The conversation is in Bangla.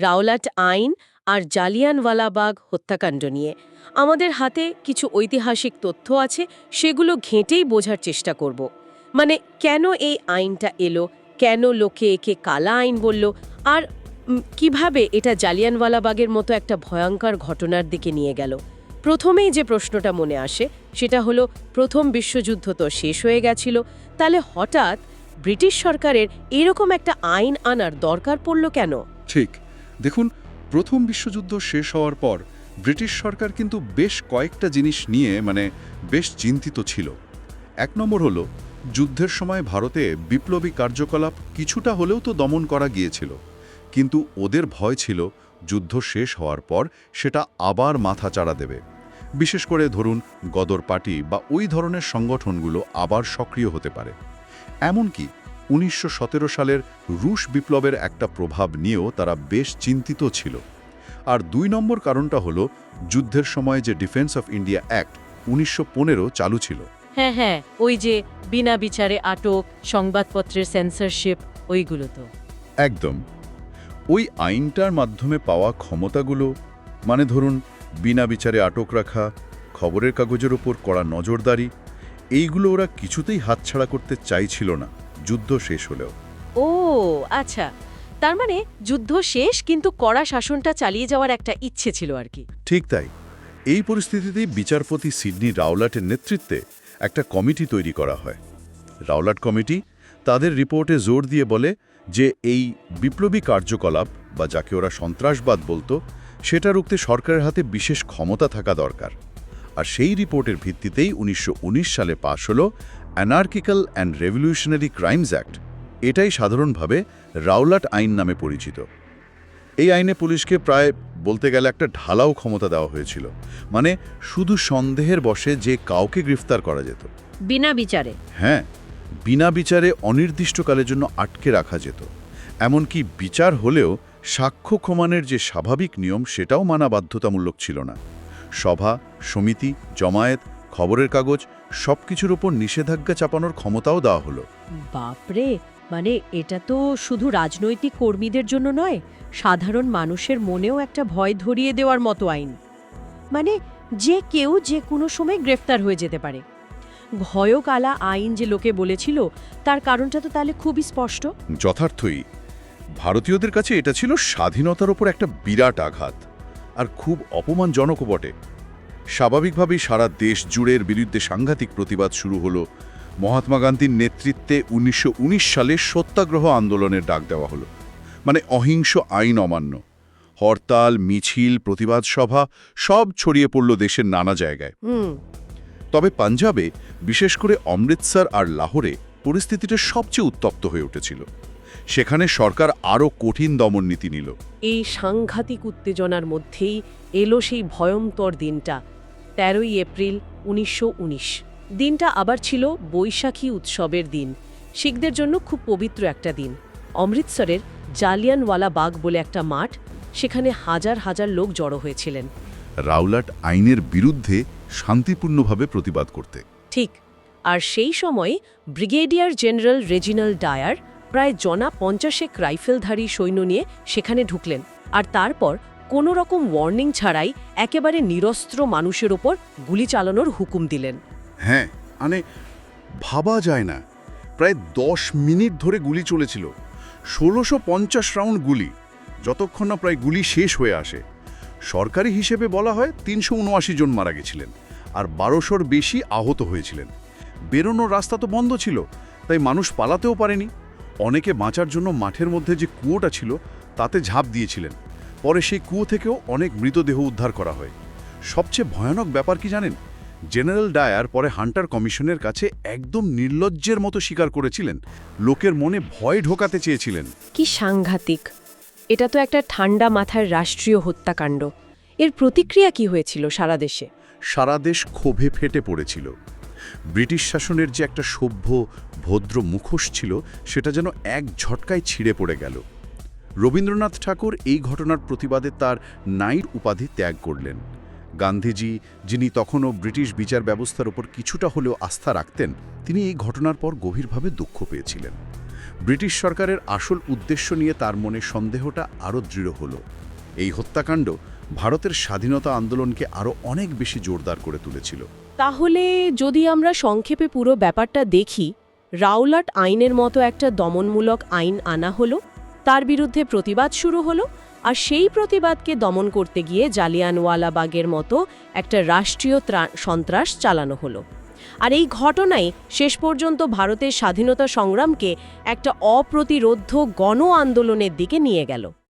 রাওলাট আইন আর জালিয়ানওয়ালাবাগ হত্যাকাণ্ড নিয়ে। আমাদের হাতে কিছু ঐতিহাসিক তথ্য আছে, সেগুলো ঘেঁটেই বোঝার চেষ্টা করব। মানে কেন এই আইনটা এলো? কেন লোকে একে কালা আইন বলল? আর কীভাবে এটা জালিয়ানওয়ালাবাগের মতো একটা ভয়ঙ্কর ঘটনার দিকে নিয়ে গেল? প্রথমেই যে প্রশ্নটা মনে আসে, সেটা হলো, প্রথম বিশ্বযুদ্ধ তো শেষ হয়ে গেছিল, তাহলে হঠাৎ ব্রিটিশ সরকারের এরকম একটা আইন আনার দরকার পড়ল কেন? ঠিক। দেখুন, প্রথম বিশ্বযুদ্ধ শেষ হওয়ার পর ব্রিটিশ সরকার কিন্তু বেশ কয়েকটা জিনিস নিয়ে মানে বেশ চিন্তিত ছিল। এক নম্বর হলো, যুদ্ধের সময় ভারতে বিপ্লবী কার্যকলাপ কিছুটা হলেও তো দমন করা গিয়েছিল। কিন্তু ওদের ভয় ছিল যুদ্ধ শেষ হওয়ার পর সেটা আবার মাথা চাড়া দেবে। বিশেষ করে ধরুন গদর পার্টি বা ওই ধরনের সংগঠনগুলো আবার সক্রিয় হতে পারে। এমনকি উনিশশো সতেরো সালের রুশ বিপ্লবের একটা প্রভাব নিয়েও তারা বেশ চিন্তিত ছিল। আর দুই নম্বর কারণটা হলো যুদ্ধের সময় যে ডিফেন্স অফ ইন্ডিয়া অ্যাক্ট উনিশশো পনেরো চালু ছিল। হ্যাঁ হ্যাঁ ওই যে বিনা বিচারে আটক সংবাদপত্রের সেন্সরশিপ ওইগুলো তো। একদম। ওই আইনটার মাধ্যমে পাওয়া ক্ষমতাগুলো মানে ধরুন বিনা বিচারে আটক রাখা খবরের কাগজের ওপর কড়া নজরদারি এইগুলো ওরা কিছুতেই হাতছাড়া করতে চাইছিল না। যুদ্ধ শেষ হলেও। ও আচ্ছা। তার মানে যুদ্ধ শেষ কিন্তু কড়া শাসনটা চালিয়ে যাওয়ার একটা ইচ্ছে ছিল আর কি। ঠিক তাই। এই পরিস্থিতিতেই বিচারপতি সিডনি রাওলাটের নেতৃত্বে একটা কমিটি তৈরি করা হয়। রাওলাট কমিটি তাদের রিপোর্টে জোর দিয়ে বলে যে এই বিপ্লবী কার্যকলাপ বা যাকে ওরা সন্ত্রাসবাদ বলতো সেটা রুখতে সরকারের হাতে বিশেষ ক্ষমতা থাকা দরকার। আর সেই রিপোর্টের ভিত্তিতেই উনিশশো উনিশ সালে পাশ হল anarchical and revolutionary crimes act এটাই সাধারণভাবে রাওলাট আইন নামে পরিচিত। এই আইনে পুলিশকে প্রায় বলতে গেলে একটা ঢালাও ক্ষমতা দেওয়া হয়েছিল। মানে শুধু সন্দেহের বশে যে কাউকে গ্রেফতার করা যেত। বিনা বিচারে। হ্যাঁ বিনা বিচারে অনির্দিষ্টকালের জন্য আটকে রাখা যেত। এমনকি বিচার হলেও সাক্ষ্য ক্ষমানের যে স্বাভাবিক নিয়ম সেটাও মানা বাধ্যতামূলক ছিল না। সভা সমিতি জমায়েত খবরের কাগজ সবকিছুর ওপর নিষেধাজ্ঞা চাপানোর ক্ষমতাও দেওয়া হলো। বাপরে মানে এটা তো শুধু রাজনৈতিক কর্মীদের জন্য নয় সাধারণ মানুষের মনেও একটা ভয় ধরিয়ে দেওয়ার মতো আইন। মানে যে কেউ যে কোনো সময় গ্রেফতার হয়ে যেতে পারে। ভয়কালা আইন যে লোকে বলেছিল তার কারণটা তো তাহলে খুবই স্পষ্ট। যথার্থই ভারতীয়দের কাছে এটা ছিল স্বাধীনতার ওপর একটা বিরাট আঘাত আর খুব অপমানজনকও বটে। স্বাভাবিকভাবেই সারা দেশ জুড়ের বিরুদ্ধে সাংঘাতিক প্রতিবাদ শুরু হলো। মহাত্মা গান্ধীর নেতৃত্বে উনিশশো উনিশ সালে সত্যাগ্রহ আন্দোলনের ডাক দেওয়া হলো। মানে অহিংস আইন অমান্য। হরতাল মিছিল প্রতিবাদ সভা সব ছড়িয়ে পড়ল দেশের নানা জায়গায়। তবে পাঞ্জাবে বিশেষ করে অমৃতসর আর লাহোরে পরিস্থিতিটা সবচেয়ে উত্তপ্ত হয়ে উঠেছিল। সেখানে সরকার আরও কঠিন দমন নীতি নিল। এই সাংঘাতিক উত্তেজনার মধ্যেই এলো সেই ভয়ঙ্কর দিনটা তেরোই এপ্রিল উনিশশো উনিশ। দিনটা আবার ছিল বৈশাখী উৎসবের দিন। শিখদের জন্য খুব পবিত্র একটা দিন। অমৃতসরের জালিয়ানওয়ালা বাগ বলে একটা মাঠ সেখানে হাজার হাজার লোক জড়ো হয়েছিলেন। রাউলাট আইনের বিরুদ্ধে শান্তিপূর্ণভাবে প্রতিবাদ করতে। ঠিক আর সেই সময় ব্রিগেডিয়ার জেনারেল রেজিনাল ডায়ার প্রায় জনা পঞ্চাশেক রাইফেলধারী সৈন্য নিয়ে সেখানে ঢুকলেন, আর তারপর কোনো রকম ওয়ার্নিং ছাড়াই একেবারে নিরস্ত্র মানুষের ওপর গুলি চালানোর হুকুম দিলেন। হ্যাঁ মানে ভাবা যায় না। প্রায় দশ মিনিট ধরে গুলি চলেছিল। ষোলোশো পঞ্চাশ রাউন্ড গুলি, যতক্ষণ না প্রায় গুলি শেষ হয়ে আসে। সরকারি হিসেবে বলা হয় তিনশো উনআশি জন মারা গেছিলেন, আর বারোশোর বেশি আহত হয়েছিলেন। বেরোনোর রাস্তা তো বন্ধ ছিল, তাই মানুষ পালাতেও পারেনি। অনেকে বাঁচার জন্য মাঠের মধ্যে যে কুয়োটা ছিল তাতে ঝাঁপ দিয়েছিলেন। পরে সেই কুয়ো থেকেও অনেক মৃতদেহ উদ্ধার করা হয়। সবচেয়ে ভয়ানক ব্যাপার কি জানেন? জেনারেল ডায়ার পরে হান্টার কমিশনের কাছে একদম নির্লজ্জের মতো স্বীকার করেছিলেন। লোকের মনে ভয় ঢোকাতে চেয়েছিলেন। কি সাংঘাতিক। এটা তো একটা ঠান্ডা মাথার রাষ্ট্রীয় হত্যাকাণ্ড। এর প্রতিক্রিয়া কি হয়েছিল সারা দেশে? সারা দেশ ক্ষোভে ফেটে পড়েছিল। ব্রিটিশ শাসনের যে একটা সভ্য ভদ্র মুখোশ ছিল, সেটা যেন এক ঝটকায় ছিঁড়ে পড়ে গেল। রবীন্দ্রনাথ ঠাকুর এই ঘটনার প্রতিবাদে তার নাইট উপাধি ত্যাগ করলেন। গান্ধীজি, যিনি তখনও ব্রিটিশ বিচার ব্যবস্থার উপর কিছুটা হলেও আস্থা রাখতেন, তিনি এই ঘটনার পর গভীরভাবে দুঃখ পেয়েছিলেন। ব্রিটিশ সরকারের আসল উদ্দেশ্য নিয়ে তার মনে সন্দেহটা আরও দৃঢ় হল। এই হত্যাকাণ্ড ভারতের স্বাধীনতা আন্দোলনকে আরও অনেক বেশি জোরদার করে তুলেছিল। তাহলে যদি আমরা সংক্ষেপে পুরো ব্যাপারটা দেখি, রাওলাট আইনের মতো একটা দমনমূলক আইন আনা হলো, তার বিরুদ্ধে প্রতিবাদ শুরু হলো, আর সেই প্রতিবাদকে দমন করতে গিয়ে জালিয়ানওয়ালাবাগের মতো একটা রাষ্ট্রীয় ত্রা- সন্ত্রাস চালানো হলো। আর এই ঘটনাই শেষ পর্যন্ত ভারতের স্বাধীনতা সংগ্রামকে একটা অপ্রতিরোধ্য গণ আন্দোলনের দিকে নিয়ে গেল।